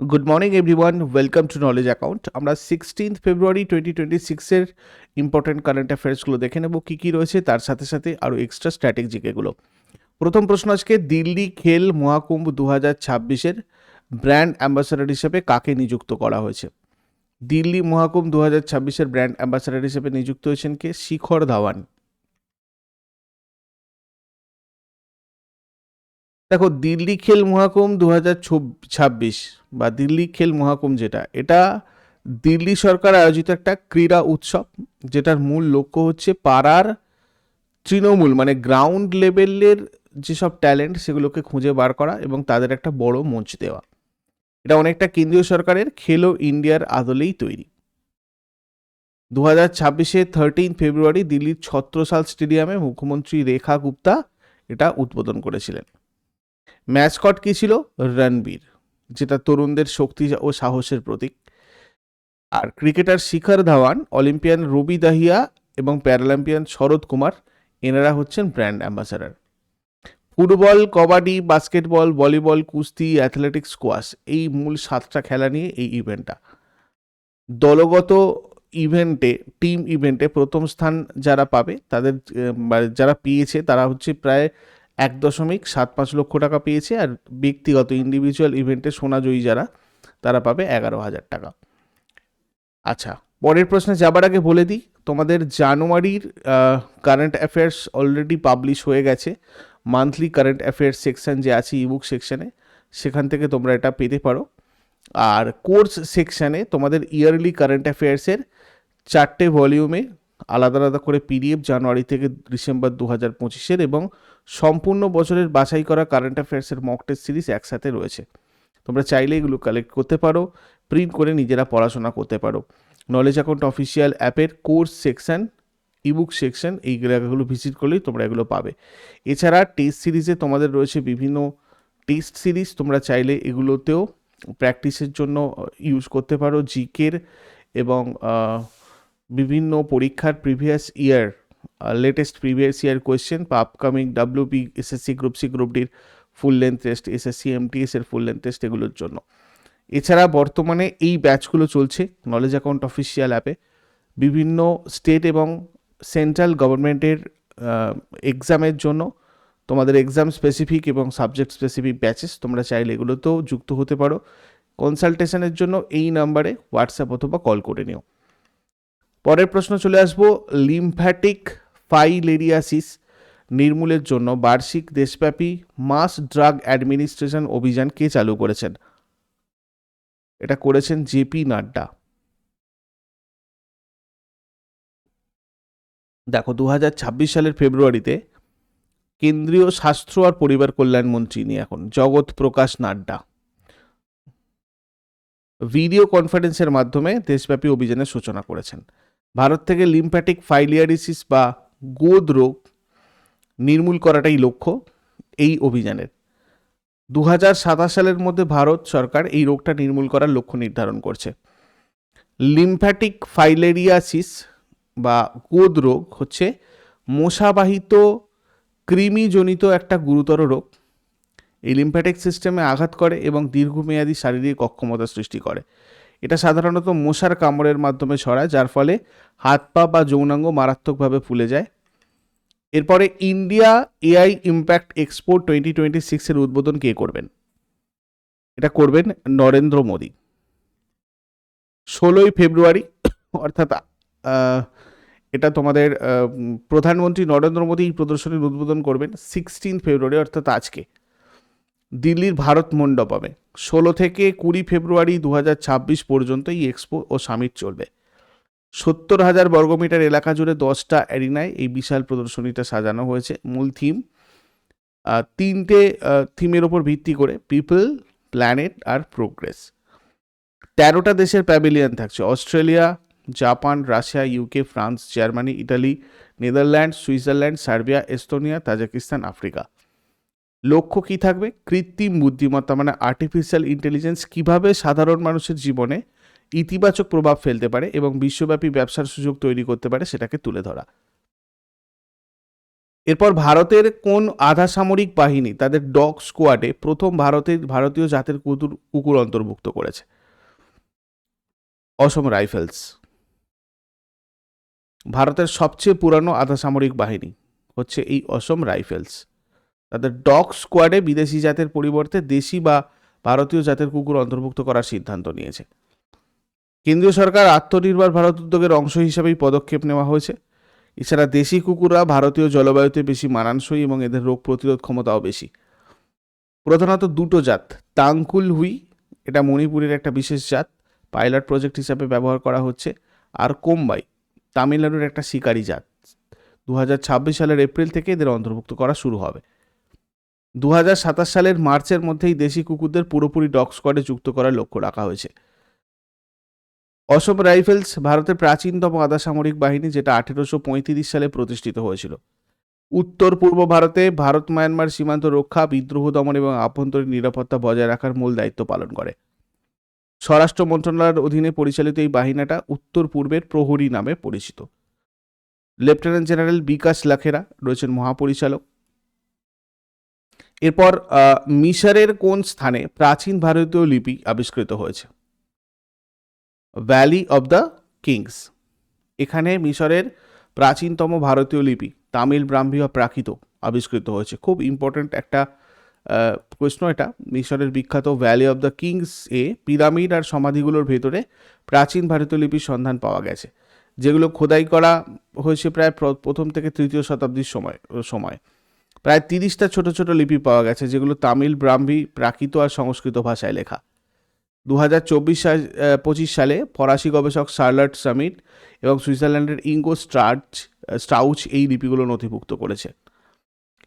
Good morning everyone welcome to knowledge account আমরা sixteenth February twenty twenty সিক্সের important current অ্যাফেয়ার্সগুলো দেখে নেব, কী কী রয়েছে, তার সাথে সাথে আরও এক্সট্রা স্ট্র্যাটেজিকেগুলো প্রথম প্রশ্ন আজকে, দিল্লি খেল মহাকুম্ভ দু হাজার ছাব্বিশের ব্র্যান্ড অ্যাম্বাসাডার হিসেবে কাকে নিযুক্ত করা হয়েছে? দিল্লি মহাকুম্ভ দু হাজার ছাব্বিশের ব্র্যান্ড অ্যাম্বাসাডার হিসেবে নিযুক্ত হয়েছেন কে? শিখর ধাওয়ান। দেখো দিল্লি খেল মহাকুম্ভ দু হাজার ছাব্বিশ বা দিল্লি খেল মহাকুম্ভ যেটা, এটা দিল্লি সরকার আয়োজিত একটা ক্রীড়া উৎসব, যেটার মূল লক্ষ্য হচ্ছে পাড়ার তৃণমূল মানে গ্রাউন্ড লেভেলের যেসব ট্যালেন্ট সেগুলোকে খুঁজে বার করা এবং তাদের একটা বড় মঞ্চ দেওয়া। এটা অনেকটা কেন্দ্রীয় সরকারের খেলো ইন্ডিয়ার আদলেই তৈরি। দু হাজার ছাব্বিশে থার্টিন ফেব্রুয়ারি দিল্লির ছত্রসাল স্টেডিয়ামে মুখ্যমন্ত্রী রেখা গুপ্তা এটা উদ্বোধন করেছিলেন। ম্যাচকট কী ছিল? রণবীর, যেটা তরুণদের শক্তি ও সাহসের প্রতীক। আর ক্রিকেটার শিখর ধাওয়ান, অলিম্পিয়ান রবি দাহিয়া এবং প্যারালাম্পিয়ান শরৎ কুমার, এনারা হচ্ছেন brand ambassador. Football, kabaddi, basketball, volleyball, কুস্তি অ্যাথলেটিক্স স্কোয়াশ, এই মূল সাতটা খেলা নিয়ে এই ইভেন্টটা। দলগত ইভেন্টে, টিম ইভেন্টে প্রথম স্থান যারা পাবে, তাদের যারা পেয়েছে, তারা হচ্ছে প্রায় এক দশমিক সাত পাঁচ লক্ষ টাকা পেয়েছে আর ব্যক্তিগত ইন্ডিভিজুয়াল ইভেন্টে সোনাজয়ী যারা, তারা পাবে এগারো হাজার টাকা। আচ্ছা পরের প্রশ্নে যাবার আগে বলে দিই, তোমাদের জানুয়ারির কারেন্ট অ্যাফেয়ার্স অলরেডি পাবলিশ হয়ে গেছে। মান্থলি কারেন্ট অ্যাফেয়ার্স সেকশন যে আছে ইবুক সেকশনে সেখান থেকে তোমরা এটা পেতে পারো। আর কোর্স সেকশানে তোমাদের ইয়ারলি কারেন্ট অ্যাফেয়ার্সের চারটে ভলিউমে আলাদা আলাদা করে পিডিএফ জানুয়ারি থেকে ডিসেম্বর দু হাজার পঁচিশের এবং সম্পূর্ণ বছরের বাছাই করা কারেন্ট অ্যাফেয়ার্সের মক টেস্ট সিরিজ একসাথে রয়েছে। তোমরা চাইলে এগুলো কালেক্ট করতে পারো প্রিন্ট করে নিজেরা পড়াশোনা করতে পারো। নলেজ অ্যাকাউন্ট অফিসিয়াল অ্যাপের কোর্স সেকশন ইবুক সেকশন এই জায়গাগুলো ভিজিট করলেই তোমরা এগুলো পাবে। এছাড়া টেস্ট সিরিজে তোমাদের রয়েছে বিভিন্ন টেস্ট সিরিজ তোমরা চাইলে এগুলোতেও প্র্যাকটিসের জন্য ইউজ করতে পারো। জিকের এবং বিভিন্ন পরীক্ষার previous year latest previous year question বা upcoming WP SSC group C group ডির full length test SSC MTS এর ফুল লেন্থ টেস্ট এগুলোর জন্য। এছাড়া বর্তমানে এই ব্যাচগুলো চলছে নলেজ অ্যাকাউন্ট অফিসিয়াল অ্যাপে বিভিন্ন স্টেট এবং সেন্ট্রাল গভর্নমেন্টের এক্সামের জন্য তোমাদের এক্সাম স্পেসিফিক এবং সাবজেক্ট স্পেসিফিক ব্যাচেস তোমরা চাইলে এগুলোতেও যুক্ত হতে পারো। কনসালটেশনের জন্য এই নাম্বারে হোয়াটসঅ্যাপ অথবা কল করে নিও। পরের প্রশ্ন চলে আসব। লিম্ফ্যাটিক ফাইলেরিয়াসিস নির্মূলের জন্য বার্ষিক দেশব্যাপী মাস ড্রাগ অ্যাডমিনিস্ট্রেশন অভিযান কে চালু করেছেন? এটা করেছেন জেপি নাড্ডা। দেখো দু হাজার ছাব্বিশ সালের ফেব্রুয়ারিতে কেন্দ্রীয় স্বাস্থ্য আর পরিবার কল্যাণ মন্ত্রী নিয়ে এখন, জগৎ প্রকাশ নাড্ডা। ভিডিও কনফারেন্সের মাধ্যমে দেশব্যাপী অভিযানের সূচনা করেছেন। ভারত থেকে লিম্ফ্যাটিক ফাইলিয়ারিসিস বা গোদ রোগ নির্মূল করাটাই লক্ষ্য এই অভিযানের। দু হাজার সাতাশ সালের মধ্যে ভারত সরকার এই রোগটা নির্মূল করার লক্ষ্য নির্ধারণ করছে। লিম্ফ্যাটিক ফাইলেরিয়াসিস বা গোদ রোগ হচ্ছে মশাবাহিত, কৃমিজনিত একটা গুরুতর রোগ। এই লিম্ফ্যাটিক সিস্টেমে আঘাত করে এবং দীর্ঘমেয়াদী শারীরিক অক্ষমতা সৃষ্টি করে। এটা সাধারণত মশার কামড়ের মাধ্যমে ছড়ায়, যার ফলে হাত পা বা যৌনাঙ্গ মারাত্মকভাবে ফুলে যায়। এরপরে India AI impact expo twenty twenty সিক্সের উদ্বোধন কে করবেন? এটা করবেন নরেন্দ্র মোদী। ষোলোই ফেব্রুয়ারি, অর্থাৎ এটা তোমাদের প্রধানমন্ত্রী নরেন্দ্র মোদী এই প্রদর্শনীর উদ্বোধন করবেন সিক্সটিন ফেব্রুয়ারি, অর্থাৎ আজকে। দিল্লির ভারত মণ্ডপমে। ষোলো থেকে কুড়ি ফেব্রুয়ারি দু পর্যন্ত এই এক্সপো ও সামিট চলবে। সত্তর হাজার বর্গমিটার এলাকা জুড়ে দশটা অ্যারিনায় এই বিশাল প্রদর্শনীটা সাজানো হয়েছে। মূল থিম তিনটে থিমের ওপর ভিত্তি করে পিপল, প্ল্যানেট আর প্রোগ্রেস। তেরোটা দেশের প্যাভিলিয়ন থাকছে। Australia, Japan, Russia, UK, France, Germany, Italy Netherland Switzerland, Serbia, Estonia, Tajikistan, Africa. লক্ষ্য কী থাকবে? কৃত্রিম বুদ্ধিমত্তা মানে আর্টিফিশিয়াল ইন্টেলিজেন্স কীভাবে সাধারণ মানুষের জীবনে ইতিবাচক প্রভাব ফেলতে পারে এবং বিশ্বব্যাপী ব্যবসার সুযোগ তৈরি করতে পারে সেটাকে তুলে ধরা। এরপর ভারতের কোন আধা সামরিক বাহিনী তাদের ডগ স্কোয়াডে প্রথম ভারতের, ভারতীয় জাতের কুকুর কুকুর অন্তর্ভুক্ত করেছে? অসম রাইফেলস। ভারতের সবচেয়ে পুরানো আধা সামরিক বাহিনী হচ্ছে এই অসম রাইফেলস। তাদের ডগ স্কোয়াডে বিদেশি জাতের পরিবর্তে দেশি বা ভারতীয় জাতের কুকুর অন্তর্ভুক্ত করার সিদ্ধান্ত নিয়েছে। কেন্দ্রীয় সরকার আত্মনির্ভর ভারত উদ্যোগের অংশ হিসাবেই পদক্ষেপ নেওয়া হয়েছে। এছাড়া দেশি কুকুররা ভারতীয় জলবায়ুতে বেশি মানানসই এবং এদের রোগ প্রতিরোধ ক্ষমতাও বেশি। প্রধানত দুটো জাত, তাংকুল হুই, এটা মণিপুরের একটা বিশেষ জাত, পাইলট প্রজেক্ট হিসাবে ব্যবহার করা হচ্ছে, আর কোম্বাই, তামিলনাড়ুর একটা শিকারি জাত। দু হাজার ছাব্বিশ সালের এপ্রিল থেকে এদের অন্তর্ভুক্ত করা শুরু হবে। দু হাজার সাতাশ সালের মার্চের মধ্যেই দেশি কুকুরদের পুরোপুরি ডগ স্কোয়াডে যুক্ত করার লক্ষ্য রাখা হয়েছে। অসম রাইফেলস ভারতের প্রাচীনতম আধা সামরিক বাহিনী, যেটা আঠেরোশো পঁয়ত্রিশ সালে প্রতিষ্ঠিত হয়েছিল। উত্তর পূর্ব ভারতে ভারত, মায়ানমার সীমান্ত রক্ষা, বিদ্রোহ দমন এবং আভ্যন্তরীণ নিরাপত্তা বজায় রাখার মূল দায়িত্ব পালন করে। স্বরাষ্ট্র মন্ত্রণালয়ের অধীনে পরিচালিত এই বাহিনীটা উত্তর পূর্বের প্রহরী নামে পরিচিত। লেফটেন্যান্ট জেনারেল বিকাশ লাখেরা রয়েছেন মহাপরিচালক। এরপর মিশরের কোন স্থানে প্রাচীন ভারতীয় লিপি আবিষ্কৃত হয়েছে? ভ্যালি অব দ্য কিংস এখানে মিশরের প্রাচীনতম ভারতীয় লিপি, তামিল ব্রাহ্মী বা প্রাকৃত, আবিষ্কৃত হয়েছে। খুব ইম্পর্ট্যান্ট একটা প্রশ্ন এটা। মিশরের বিখ্যাত ভ্যালি অব দ্য কিংস এ পিরামিড আর সমাধিগুলোর ভেতরে প্রাচীন ভারতীয় লিপির সন্ধান পাওয়া গেছে, যেগুলো খোদাই করা হয়েছে প্রায় প্রথম থেকে তৃতীয় শতাব্দীর সময় সময়। প্রায় তিরিশটা ছোট ছোট লিপি পাওয়া গেছে, যেগুলো তামিল, ব্রাহ্মী, প্রাকৃত আর সংস্কৃত ভাষায় লেখা। দু হাজার চব্বিশ পঁচিশ সালে ফরাসি গবেষক শার্লট সামিট এবং সুইজারল্যান্ডের ইঙ্গো স্ট্রাচ স্ট্রাউচ এই লিপিগুলো নথিভুক্ত করেছে।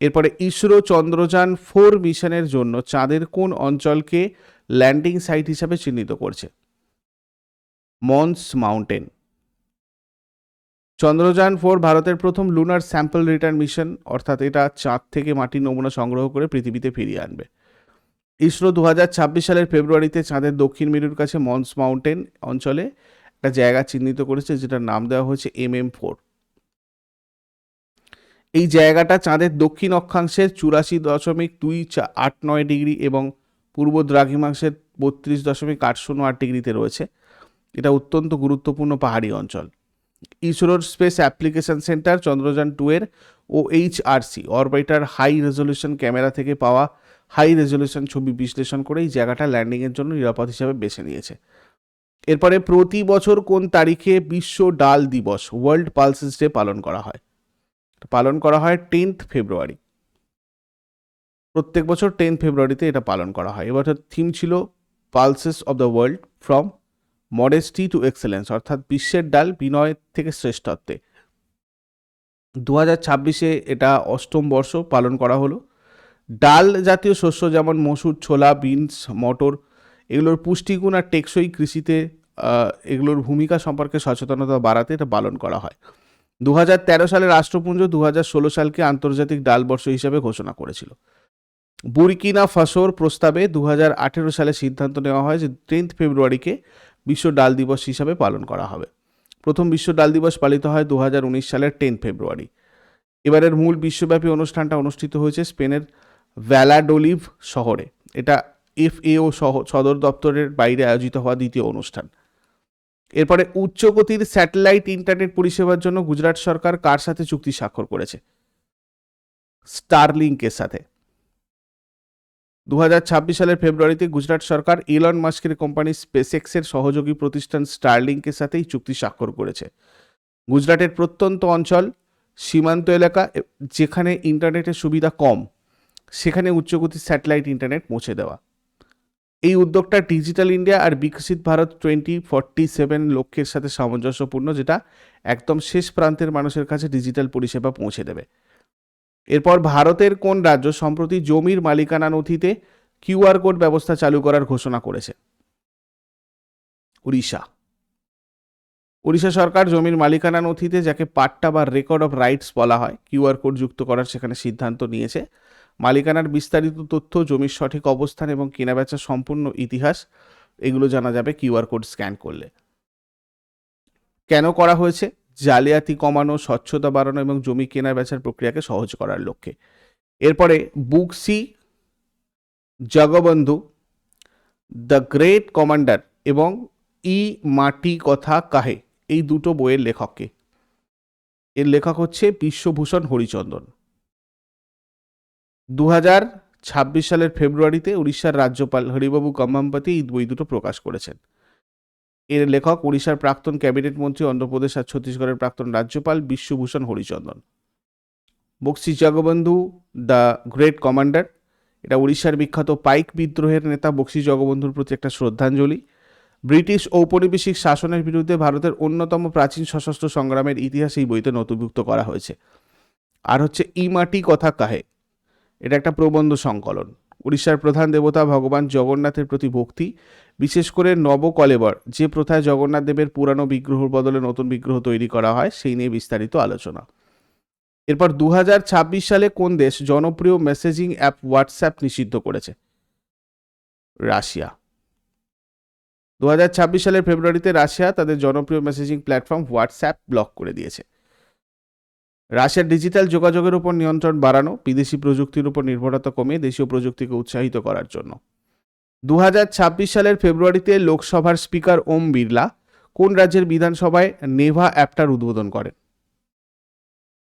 এরপরে ইসরো চন্দ্রযান ফোর মিশনের জন্য চাঁদের কোন অঞ্চলকে ল্যান্ডিং সাইট হিসাবে চিহ্নিত করছে? মন্স মাউন্টেন। চন্দ্রযান ফোর ভারতের প্রথম লুনার স্যাম্পল রিটার্ন মিশন অর্থাৎ এটা চাঁদ থেকে মাটির নমুনা সংগ্রহ করে পৃথিবীতে ফিরিয়ে আনবে। ইসরো দু হাজার ছাব্বিশ সালের ফেব্রুয়ারিতে চাঁদের দক্ষিণ মেরুর কাছে মন্স মাউন্টেন অঞ্চলে একটা জায়গা চিহ্নিত করেছে, যেটার নাম দেওয়া হয়েছে এম এম ফোর। এই জায়গাটা চাঁদের দক্ষিণ অক্ষাংশের চুরাশি দশমিক দুই আট নয় ডিগ্রি এবং পূর্ব দ্রাঘিমাংশের বত্রিশ দশমিক আট শূন্য আট ডিগ্রিতে রয়েছে। এটা অত্যন্ত গুরুত্বপূর্ণ পাহাড়ি অঞ্চল। ইসরোর space application centre Chandrayaan two এর ও HRC orbiter high resolution camera থেকে পাওয়া হাই রেজলিউশন ছবি বিশ্লেষণ করে এই জায়গাটা ল্যান্ডিংয়ের জন্য নিরাপদ হিসাবে বেছে নিয়েছে। এরপরে প্রতি বছর কোন তারিখে বিশ্ব ডাল দিবস ওয়ার্ল্ড পালসেস ডে পালন করা হয়? পালন করা হয় টেন্থ ফেব্রুয়ারি প্রত্যেক বছর টেন্থ ফেব্রুয়ারিতে এটা পালন করা হয়। এবছর থিম ছিল pulses of the world from modesty to excellence অর্থাৎ বিশ্বের ডাল বিনয় থেকে শ্রেষ্ঠত্বে। দু হাজার ছাব্বিশে এটা অষ্টম বর্ষ পালন করা হলো। ডাল জাতীয় শস্য যেমন মসুর, ছোলা, বিনস, মটর, এগুলোর পুষ্টিগুণ আর টেকসই কৃষিতে এগুলোর ভূমিকা সম্পর্কে সচেতনতা বাড়াতে এটা পালন করা হয়। দু হাজার তেরো সালে রাষ্ট্রপুঞ্জ দু হাজার ষোলো সালকে আন্তর্জাতিক ডাল বর্ষ হিসাবে ঘোষণা করেছিল। বুরকিনা ফাসোর প্রস্তাবে দু হাজার আঠেরো সালে সিদ্ধান্ত নেওয়া হয় যে টেন্থ ফেব্রুয়ারিকে বিশ্ব ডাল দিবস হিসাবে পালন করা হবে। প্রথম বিশ্ব ডাল দিবস পালিত হয় দু হাজার উনিশ সালের টেন ফেব্রুয়ারি। এবারের মূল বিশ্বব্যাপী অনুষ্ঠানটা অনুষ্ঠিত হয়েছে স্পেনের ভ্যালাডোলিভ শহরে। এটা এফএও সদর দপ্তরের বাইরে আয়োজিত হওয়া দ্বিতীয় অনুষ্ঠান। এরপরে উচ্চগতির স্যাটেলাইট ইন্টারনেট পরিষেবার জন্য গুজরাট সরকার কার সাথে চুক্তি স্বাক্ষর করেছে? স্টারলিংকের সাথে। দু হাজার ছাব্বিশ সালের ফেব্রুয়ারিতে গুজরাট সরকার ইলন মাস্কের কোম্পানি স্পেসএক্সের সহযোগী প্রতিষ্ঠান স্টারলিংকের সাথে এই চুক্তি স্বাক্ষর করেছে। গুজরাটের প্রত্যন্ত অঞ্চল, সীমান্ত এলাকা যেখানে ইন্টারনেটের সুবিধা কম, সেখানে উচ্চগতির স্যাটেলাইট ইন্টারনেট পৌঁছে দেওয়া। এই উদ্যোগটা ডিজিটাল ইন্ডিয়া আর বিকশিত ভারত টোয়েন্টি ফর্টি সেভেন লক্ষ্যের সাথে সামঞ্জস্যপূর্ণ, যেটা একদম শেষ প্রান্তের মানুষের কাছে ডিজিটাল পরিষেবা পৌঁছে দেবে। এরপর ভারতের কোন রাজ্য সম্প্রতি জমির মালিকানা নথিতে কিউআর কোড ব্যবস্থা চালু করার ঘোষণা করেছে? উড়িষ্যা। উড়িষ্যা সরকার জমির মালিকানা নথিতে যাকে পাট্টা বা রেকর্ড অফ রাইটস বলা হয় কিউআর কোড যুক্ত করার সেখানে সিদ্ধান্ত নিয়েছে। মালিকানার বিস্তারিত তথ্য, জমির সঠিক অবস্থান এবং কেনাবেচার সম্পূর্ণ ইতিহাস, এগুলো জানা যাবে কিউআর কোড স্ক্যান করলে। কেন করা হয়েছে? জালিয়াতি কমানো, স্বচ্ছতা বাড়ানো এবং জমি কেনা বেচার প্রক্রিয়াকে সহজ করার লক্ষ্যে। এরপরে Bakshi, Jagabandhu, the great commander এবং ই মাটি কথা কাহে, এই দুটো বইয়ের লেখককে। এর লেখক হচ্ছে বিশ্বভূষণ হরিচন্দন। দু হাজার ছাব্বিশ সালের ফেব্রুয়ারিতে উড়িষ্যার রাজ্যপাল হরিবাবু কম্মাম্পাতি এই বই দুটো প্রকাশ করেছেন। এর লেখক উড়িষ্যার প্রাক্তন ক্যাবিনেট মন্ত্রী অন্ধ্রপ্রদেশ আর ছত্তিশগড়ের প্রাক্তন রাজ্যপাল Biswabhusan Harichandan. Bakshi Jagabandhu, the great commander, এটা উড়িষ্যার বিখ্যাত পাইক বিদ্রোহের নেতা বক্সি জগবন্ধুর প্রতি একটা শ্রদ্ধাঞ্জলি। ব্রিটিশ ঔপনিবেশিক শাসনের বিরুদ্ধে ভারতের অন্যতম প্রাচীন সশস্ত্র সংগ্রামের ইতিহাস এই বইতে নথিভুক্ত করা হয়েছে। আর হচ্ছে ইমাটি কথা কাহে, এটা একটা প্রবন্ধ সংকলন। উড়িষ্যার প্রধান দেবতা ভগবান জগন্নাথের প্রতি ভক্তি, বিশেষ করে নবকলেবর, যে প্রথায় জগন্নাথ দেবের পুরানো বিগ্রহর বদলে নতুন বিগ্রহ তৈরি করা হয়, সেই নিয়ে বিস্তারিত আলোচনা। এরপর দু হাজার ছাব্বিশ সালে কোন দেশ জনপ্রিয় মেসেজিং অ্যাপ হোয়াটসঅ্যাপ নিষিদ্ধ করেছে? রাশিয়া। দু হাজার ছাব্বিশ সালের ফেব্রুয়ারিতে রাশিয়া তাদের জনপ্রিয় মেসেজিং প্ল্যাটফর্ম হোয়াটসঅ্যাপ ব্লক করে দিয়েছে। রাশিয়ার ডিজিটাল যোগাযোগের উপর নিয়ন্ত্রণ বাড়ানো, বিদেশি প্রযুক্তির উপর নির্ভরতা কমিয়ে দেশীয় প্রযুক্তিকে উৎসাহিত করার জন্য। দুহাজার ছাব্বিশ সালের ফেব্রুয়ারিতে লোকসভার স্পিকার ওম বিড়লা কোন রাজ্যের বিধানসভায় নেভা অ্যাপটার উদ্বোধন করেন?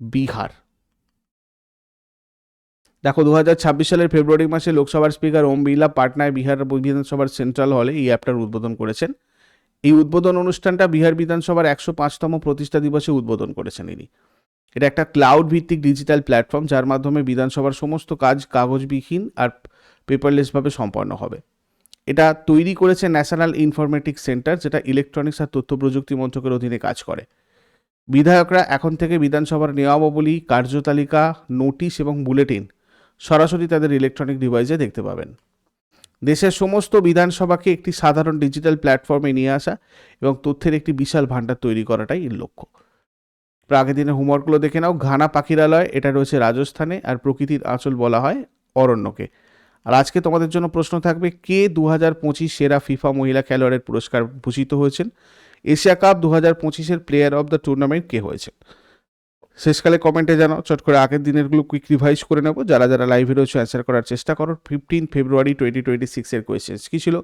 বিহার। দেখো দু হাজার ছাব্বিশ সালের ফেব্রুয়ারি মাসে লোকসভার স্পিকার ওম বিড়লা পাটনায় বিহার বিধানসভার সেন্ট্রাল হলে এই অ্যাপটার উদ্বোধন করেছেন। এই উদ্বোধন অনুষ্ঠানটা বিহার বিধানসভার একশো পাঁচতম প্রতিষ্ঠা দিবসে উদ্বোধন করেছেন ইনি। এটা একটা ক্লাউড ভিত্তিক ডিজিটাল প্ল্যাটফর্ম যার মাধ্যমে বিধানসভার সমস্ত কাজ কাগজবিহীন আর পেপারলেসভাবে সম্পন্ন হবে। এটা তৈরি করেছে ন্যাশনাল ইনফরমেটিক্স সেন্টার যেটা ইলেকট্রনিক্স আর তথ্য প্রযুক্তি মন্ত্রকের অধীনে কাজ করে। বিধায়করা এখন থেকে বিধানসভার নিয়মাবলী, কার্যতালিকা নোটিশ এবং বুলেটিন সরাসরি তাদের ইলেকট্রনিক ডিভাইসে দেখতে পাবেন। দেশের সমস্ত বিধানসভাকে একটি সাধারণ ডিজিটাল প্ল্যাটফর্মে নিয়ে আসা এবং তথ্যের একটি বিশাল ভাণ্ডার তৈরি করাটাই এর লক্ষ্য। আগের দিনের হোমওয়ার্কগুলো দেখে নাও। ঘানা পাখিরালয়, এটা রয়েছে রাজস্থানে, আর প্রকৃতির আঁচল বলা হয় অরণ্যকে। আর আজকে তোমাদের জন্য প্রশ্ন থাকবে, কে দু হাজার পঁচিশ সেরা ফিফা মহিলা খেলোয়াড়ের পুরস্কার ভূষিত হয়েছেন? এশিয়া কাপ দু হাজার পঁচিশের প্লেয়ার অফ দ্য টুর্নামেন্ট কে হয়েছে? শেষকালে কমেন্টে জানাও, চট করে আগের দিনেরগুলো কুইক রিভাইজ করে নেব। যারা যারা লাইভে রয়েছে অ্যান্সার করার চেষ্টা করো। ফিফটিন ফেব্রুয়ারি টোয়েন্টি টোয়েন্টি সিক্সের কোয়েশ্চেন্স কী ছিল?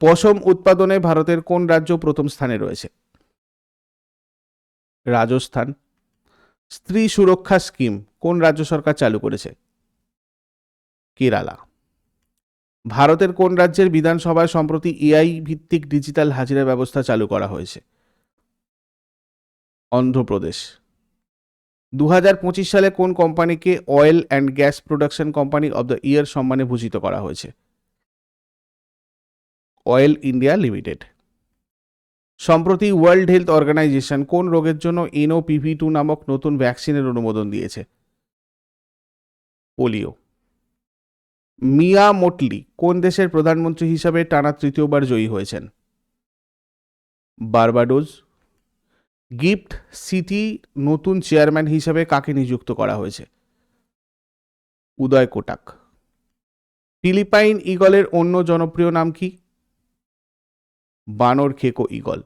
পশম উৎপাদনে ভারতের কোন রাজ্য প্রথম স্থানে রয়েছে? রাজস্থান। স্ত্রী সুরক্ষা স্কিম, কোন রাজ্য সরকার চালু করেছে? কেরালা। ভারতের কোন রাজ্যের বিধানসভায় সম্প্রতি এআই ভিত্তিক ডিজিটাল হাজিরা ব্যবস্থা চালু করা হয়েছে? অন্ধ্রপ্রদেশ। দু হাজার পঁচিশ সালে কোন কোম্পানিকে oil and gas production company of the year সম্মানে ভূষিত করা হয়েছে? Oil India Limited. সম্প্রতি ওয়ার্ল্ড হেলথ অর্গানাইজেশন কোন রোগের জন্য এনওপিভি টু নামক নতুন ভ্যাকসিনের অনুমোদন দিয়েছে? পোলিও। মিয়া মোটলি কোন দেশের প্রধানমন্ত্রী হিসাবে টানা তৃতীয়বার জয়ী হয়েছেন? বার্বাডোজ গিফট সিটি নতুন চেয়ারম্যান হিসাবে কাকে নিযুক্ত করা হয়েছে? উদয় কোটাক। ফিলিপাইন ইগলের অন্য জনপ্রিয় নাম কি? বানর খেকো eagle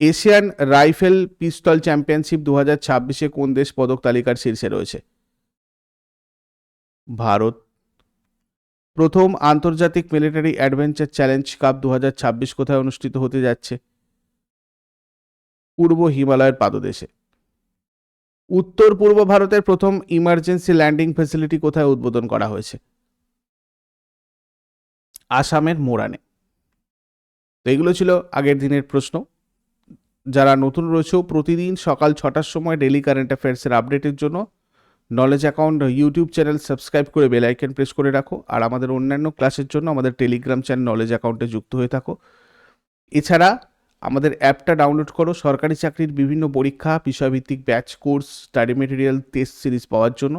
Asian rifle pistol championship দু হাজার ছাব্বিশে কোন দেশ পদক তালিকার শীর্ষে রয়েছে? ভারত। প্রথম আন্তর্জাতিক মিলিটারি অ্যাডভেঞ্চার চ্যালেঞ্জ কাপ দু ছাব্বিশ কোথায় অনুষ্ঠিত হতে যাচ্ছে? পূর্ব হিমালয়ের পাদদেশে। উত্তর পূর্ব ভারতের প্রথম ইমার্জেন্সি ল্যান্ডিং ফেসিলিটি কোথায় উদ্বোধন করা হয়েছে? আসামের মোরানে। তো এগুলো ছিল আগের দিনের প্রশ্ন। যারা নতুন রয়েছে প্রতিদিন সকাল ছটার সময় ডেলি কারেন্ট অ্যাফেয়ার্সের আপডেটের জন্য knowledge account YouTube channel subscribe করে বেল আইকন প্রেস করে রাখো। আর আমাদের অন্যান্য ক্লাসের জন্য আমাদের টেলিগ্রাম চ্যানেল নলেজ অ্যাকাউন্টে যুক্ত হয়ে থাকো। এছাড়া আমাদের অ্যাপটা ডাউনলোড করো সরকারি চাকরির বিভিন্ন পরীক্ষা, বিষয়ভিত্তিক batch course study material test series পাওয়ার জন্য।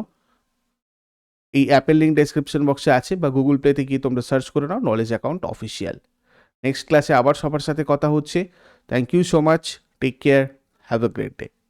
এই অ্যাপের লিঙ্ক ডেসক্রিপশন বক্সে আছে বা গুগল প্লেতে গিয়ে তোমরা সার্চ করে নাও নলেজ অ্যাকাউন্ট অফিসিয়াল নেক্সট ক্লাসে আবার সবার সাথে কথা হচ্ছে। Thank you so much take care have a great day